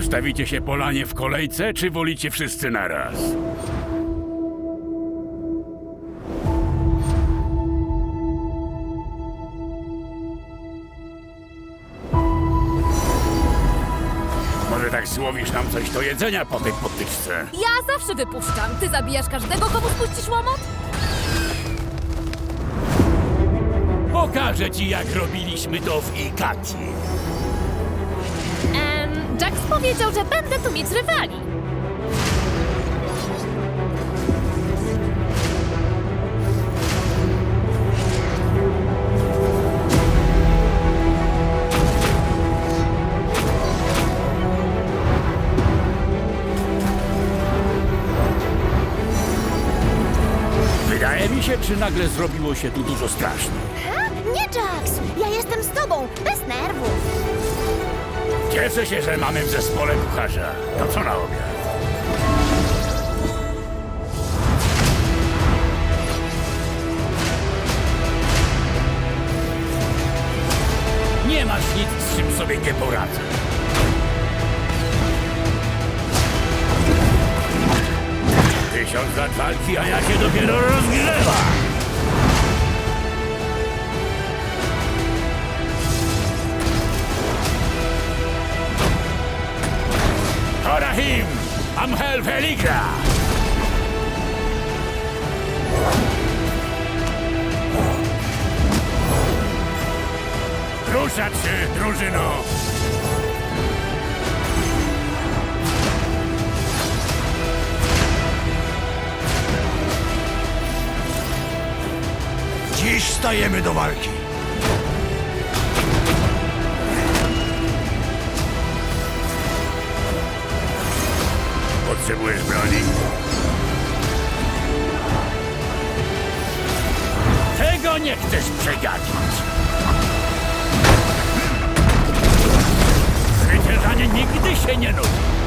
Ustawicie się polanie w kolejce, czy wolicie wszyscy naraz? Może tak słowisz nam coś do jedzenia po tej potyczce? Ja zawsze wypuszczam. Ty zabijasz każdego, komu spuścisz łomot? Pokażę ci, jak robiliśmy to w Ikati. Jax powiedział, że będę tu mieć rywali. Wydaje mi się, czy nagle zrobiło się tu dużo strasznie. Ha? Nie, Jax! Ja jestem z tobą, bez nerwów. Cieszę się, że mamy w zespole kucharza. To co na obiad? Nie masz nic, z czym sobie nie poradzę. Tysiąc lat walki, a ja się dopiero rozgrzewam. Amhel Veligra! Ruszać się, drużyno! Dziś stajemy do walki. Potrzebujesz broni? Tego nie chcesz przegapić! Zwyciężanie nigdy się nie nudzi!